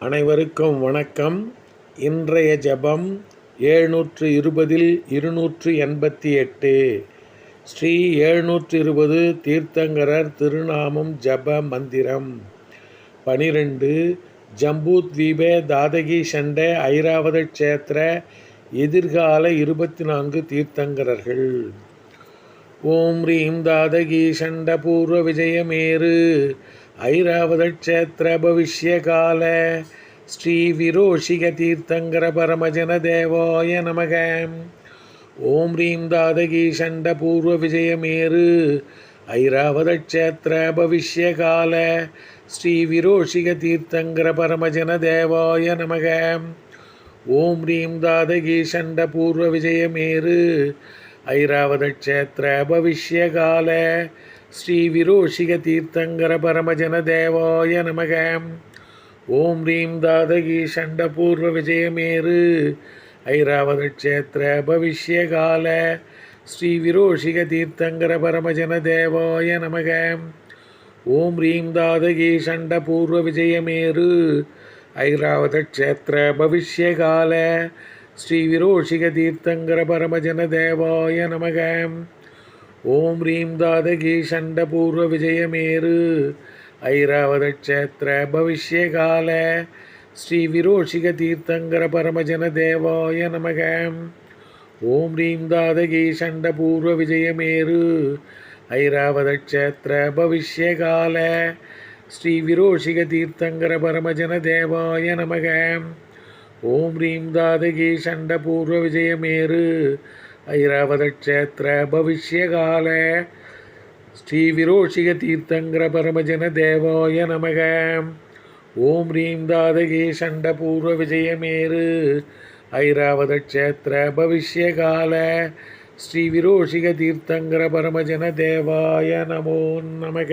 அனைவருக்கும் வணக்கம். இன்றைய ஜெபம் ஏழ்நூற்று இருபதில் இருநூற்று எண்பத்தி எட்டு ஸ்ரீ ஏழ்நூற்று இருபது தீர்த்தங்கரர் திருநாமம் ஜப மந்திரம். பனிரெண்டு ஜம்பூத்வீபே தாதகி சண்டே ஐராவத க்ஷேத்திர எதிர்கால இருபத்தி நான்கு தீர்த்தங்கரர்கள். ஓம் ரீம் தாதகி சண்ட பூர்வ விஜயமேரு ஐராவத க்ஷேத்திர பவிஷ்யகால நமக. ஓம் ரீம் தாதகி சண்ட பூர்வ விஜயமேரு ஐராவத க்ஷேத்திர பவிஷ்யகால நமக. ஓம் ரீம் தாதகி சண்ட பூர்வ விஜயமேரு ஐராவத க்ஷேத்திர பவிஷ்யகால ஸ்ரீ விரோஷிக தீர்த்தங்கர பரமஜன தேவாய நமக ஓம் ரீம் தாதகி சண்ட பூர்வ விஜயமேரு ஐராவத க்ஷேத்திர பவிஷ்யகால ஸ்ரீ விரோஷிக தீர்த்தங்கர பரமஜன தேவாய நமக ஓம் ரீம் தாதகி சண்ட ஸ்ரீவிரோஷிகதீர்த்தங்கர பரமஜன தேவாய நமக. ஓம் ரீம் தாதகி சண்டபூர்வ விஜயமேரு ஐராவத க்ஷேத்திர பவிஷ்யகால. ஸ்ரீ தீர்த்தங்கர பரமஜன தேவாய நமக. ஓம் ரீம் தாதகி சண்டபூர்வ விஜயமேரு ஐராவத க்ஷேத்திர பவிஷ்யகால. ஸ்ரீ தீர்த்தங்கர பரமஜன தேவாய நமகம் ஓம் ரீம் தாதகி சண்ட பூர்வ விஜயமேரு ஐராவத க்ஷேத்திர பவிஷ்யகால. ஸ்ரீ விரோஷிக தீர்த்தங்கர பரமஜன தேவாய நமக. ஓம் ரீம் தாதகி சண்ட பூர்வ விஜயமேரு ஐராவத க்ஷேத்திர பவிஷ்யகால. ஸ்ரீ விரோஷிக தீர்த்தங்கர பரமஜன தேவாய நமோ நமக.